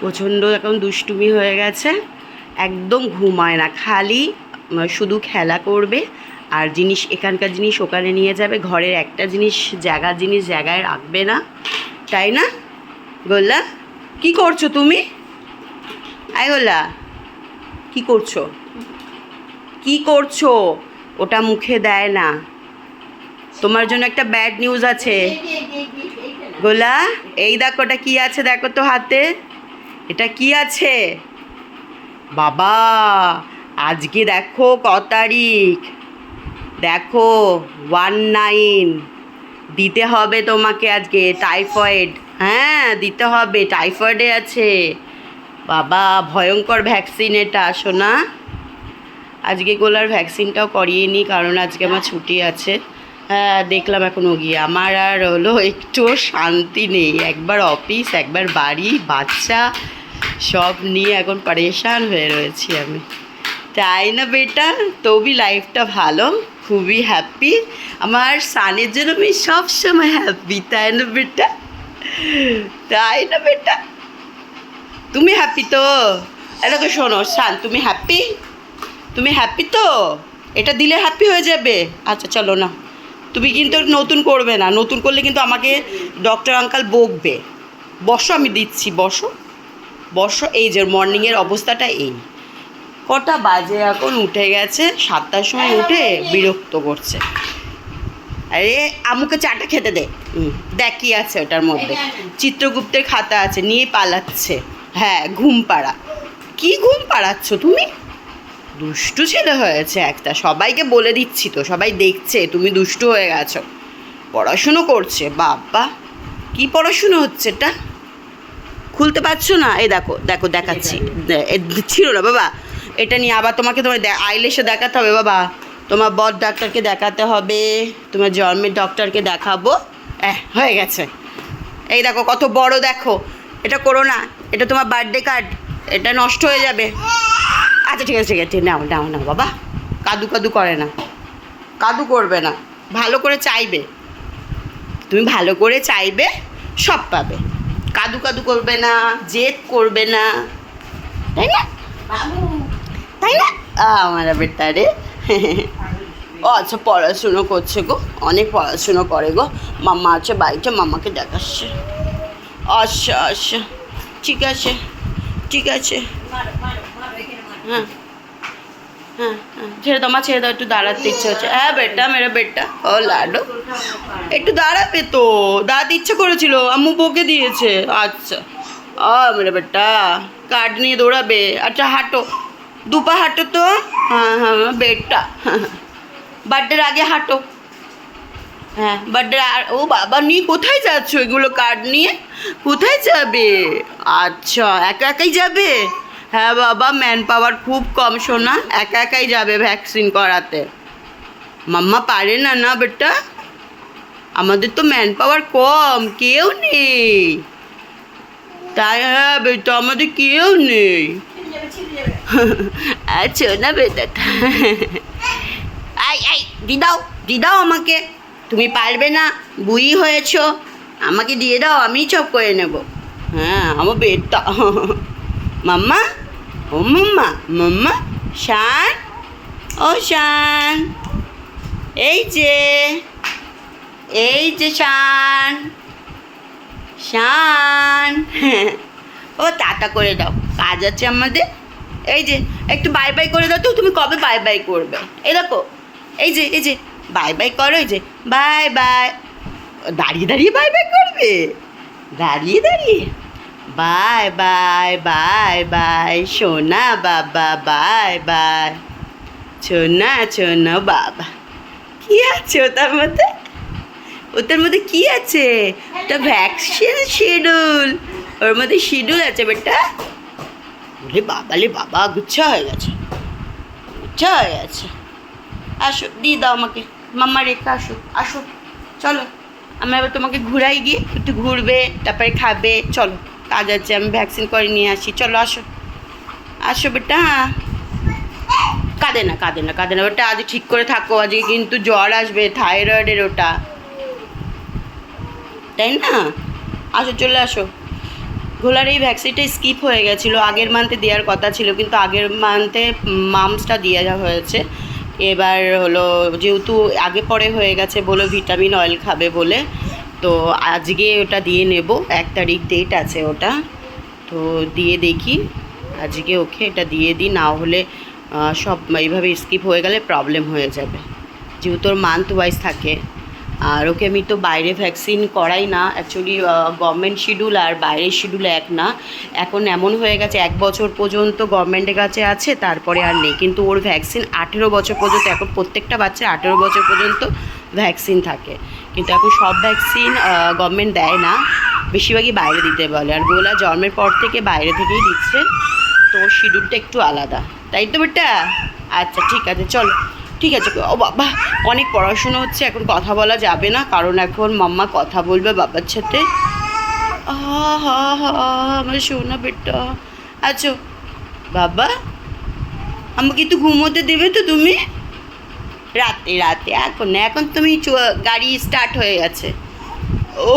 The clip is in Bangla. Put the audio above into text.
প্রচণ্ড এখন দুষ্টুমি হয়ে গেছে। একদম ঘুমায় না, খালি শুধু খেলা করবে আর জিনিস, এখানকার জিনিস ওখানে নিয়ে যাবে, ঘরের একটা জিনিস জায়গার জিনিস জায়গায় রাখবে না। তাই না? গোল্লা, কি করছ তুমি? আয় গোল্লা, কি করছ? কি করছ? ওটা মুখে দেয় না। তোমার জন্য একটা ব্যাড নিউজ আছে। গোলা এই দেখো ওটা কি আছে, দেখো তো হাতে। এটা কি আছে? বাবা, আজকে দেখো ক তারিখ? দেখো ওয়ান নাইন দিতে হবে তোমাকে আজকে টাইফয়েড হ্যাঁ দিতে হবে টাইফয়েডে আছে। বাবা, ভয়ঙ্কর ভ্যাকসিন এটা শোনা আজকে গোলার ভ্যাকসিনটাও করিয়ে নিই কারণ আজকে আমার ছুটি আছে। হ্যাঁ দেখলাম এখনও গিয়ে। আমার আর হলো একটুও শান্তি নেই। একবার অফিস একবার বাড়ি, বাচ্চা সব নিয়ে এখন পরেশান হয়ে রয়েছি আমি। তাই না বেটা? তবি লাইফটা ভালো, খুবই হ্যাপি আমার সানের জন্য আমি সবসময় হ্যাপি তাই না বেটা? তাই না বেটা? তুমি হ্যাপি তো? এটাকে শোনো, শান, তুমি হ্যাপি তুমি হ্যাপি তো? এটা দিলে হ্যাপি হয়ে যাবে। আচ্ছা চলো না। তুমি কিন্তু নতুন করবে না। নতুন করলে কিন্তু আমাকে ডক্টর আঙ্কাল বকবে। বসো, আমি দিচ্ছি, বসো। বসো এই যে মর্নিংয়ের অবস্থাটা এই। কটা বাজে এখন? উঠে গেছে সাতটার সময় উঠে বিরক্ত করছে। আরে আমুকে চাটা খেতে দে। দেখ আছে ওটার মধ্যে। চিত্রগুপ্তের খাতা আছে, নিয়ে পালাচ্ছে। হ্যাঁ ঘুম পাড়া। কি ঘুম পাড়াচ্ছ তুমি? দুষ্টু ছেলে হয়েছে একটা। সবাইকে বলে দিচ্ছি তো, সবাই দেখছে, তুমি দুষ্টু হয়ে গেছো। পড়াশুনো করছে, বাবা। কি পড়াশুনো হচ্ছে এটা? খুলতে পারছ না? এই দেখো দেখো দেখাচ্ছি। ছিল না বাবা। এটা নিয়ে আবার তোমাকে তোমার আইলেসে দেখাতে হবে বাবা। তোমার বদ ডাক্তারকে দেখাতে হবে তোমার জন্মের ডক্টরকে দেখাবো। হ্যাঁ হয়ে গেছে। এই দেখো কত বড় দেখো। এটা করো না এটা তোমার বার্থডে কার্ড এটা নষ্ট হয়ে যাবে। আচ্ছা ঠিক আছে ঠিক আছে নাও নাও নাও বাবা। কাদু কাদু করে না। কাদু করবে না। ভালো করে চাইবে। তুমি ভালো করে চাইবে সব পাবে। কাদু কাদু করবে না, জেদ করবে না। তাই না? তাই না? আমার বেটা রে ও আচ্ছা পড়াশুনো করছে গো। অনেক পড়াশুনো করে গো। মাম্মা আছে বাড়িতে মাম্মাকে দেখাচ্ছে। আচ্ছা আচ্ছা। ঠিক আছে ঠিক আছে। হ্যাঁ হ্যাঁ হ্যাঁ। ছেড়ে দাও ছেড়ে দাও, একটু দাঁড়াতে ইচ্ছে হচ্ছে হ্যাঁ বেটা, মেরা বেটা। ও, লাডো। একটু দাঁড়াবে তো দাঁড়াতে ইচ্ছে করেছিল, আম্মু বকে দিয়েছে। আচ্ছা। মেরা বেটা কার্ড নিয়ে দৌড়াবে। আচ্ছা হাঁটো। দুপা হাঁটো তো। হ্যাঁ হ্যাঁ বেটা। বার্থডের আগে হাঁটো। হ্যাঁ বার্থডে আর ও বাবা, নিয়ে কোথায় যাচ্ছ? এগুলো কার্ড নিয়ে? কোথায় যাবে? আচ্ছা একা একাই যাবে? হ্যাঁ বাবা ম্যান পাওয়ার খুব কম শোনা একা একাই যাবে ভ্যাকসিন করাতে। মাম্মা পারে না না, বেটা? আমাদের তো ম্যান পাওয়ার কম, কেউ নেই। তাই হ্যাঁ বেটা আমাদের কেউ নেই। আচ্ছা না বেটা। আই আই দি দাও দি দাও আমাকে। তুমি পারবে না বুই হয়েছ। আমাকে দিয়ে দাও আমি চপ করে নেব। হ্যাঁ আমার বেটা। মাম্মা? ও মাম্মা মাম্মা, শান? ও শান। এই যে। এই যে শান শান। ও, টাটা করে দাও, কাজ আছে আমাদের। এই যে, একটু বাই বাই করে দাও তো, তুমি কবে বাই বাই করবে? এই দেখো, এই যে এই যে বাই বাই করো, এই যে বাই বাই দাঁড়িয়ে দাঁড়িয়ে বাই বাই করবে? দাঁড়িয়ে দাঁড়িয়ে। বাই বাই বাই বাই সোনা বাবা বাই বাই সোনা সোনা বাবা। কি আছে ওটার মধ্যে? ওটার মধ্যে কি আছে? ওটা ভ্যাকসিন শিডিউল ওর মধ্যে শিডিউল আছে বেটা। ওরে বাবালে বাবা, গুচ্ছা হয়ে গেছে। গুচ্ছা হয়ে গেছে। আসো, দিয়ে দাও আমাকে। মাম্মা রেখে, আসো আসো। চলো, আমি এবার তোমাকে ঘুরাই গিয়ে একটু ঘুরবে, তারপরে খাবে। চলো, কাজ আছে, আমি ভ্যাকসিন করে নিয়ে আসি। চলো, আসো। আসো বেটা। কাঁদে না কাঁদে না কাঁদে না। ওটা আজ ঠিক করে থাকো। আজকে কিন্তু জ্বর আসবে থাইরয়েডের ওটা। তাই না? আসো, চলে আসো। ঘোলার এই ভ্যাকসিনটা স্কিপ হয়ে গেছিল। আগের মান্থে দেওয়ার কথা ছিল, কিন্তু আগের মান্থে মামসটা দিয়ে দেওয়া হয়েছে। এবার হলো, যেহেতু আগে পরে হয়ে গেছে বলে ভিটামিন অয়েল খাবে বলে, তো আজকে ওটা দিয়ে নেব। এক তারিখ ডেট আছে ওটা। তো দিয়ে দেখি, আজকে ওকে এটা দিয়ে দিই। না হলে সব এইভাবে স্কিপ হয়ে গেলে প্রবলেম হয়ে যাবে। যেহেতু ওর মান্থ ওয়াইজ থাকে। আর ওকে আমি তো বাইরে ভ্যাকসিন করাই না। অ্যাকচুয়ালি গভর্নমেন্ট শিডিউল আর বাইরের শিডিউল এক না। এখন এমন হয়ে গেছে, এক বছর পর্যন্ত গভর্নমেন্টের কাছে আছে, তারপরে আর নেই। কিন্তু ওর ভ্যাকসিন আঠেরো বছর পর্যন্ত, এখন প্রত্যেকটা বাচ্চার আঠেরো বছর পর্যন্ত ভ্যাকসিন থাকে। কিন্তু এখন সব ভ্যাকসিন গভর্নমেন্ট দেয় না। বেশিরভাগই বাইরে দিতে বলে। আর গোলা জন্মের পর থেকে বাইরে থেকেই দিচ্ছে। তো শিডিউলটা একটু আলাদা। তাই তো বেটা? আচ্ছা ঠিক আছে, চলো। ঠিক আছে, ও বাবা, অনেক পড়াশুনো হচ্ছে, এখন কথা বলা যাবে না, কারণ এখন মাম্মা কথা বলবে বাবার সাথে। আমার সোনা বেটা। আচ্ছা বাবা, আমাকে একটু ঘুমোতে দেবে তো তুমি? রাতে রাতে, এখন না এখন তুমি গাড়ি স্টার্ট হয়ে গেছে। ও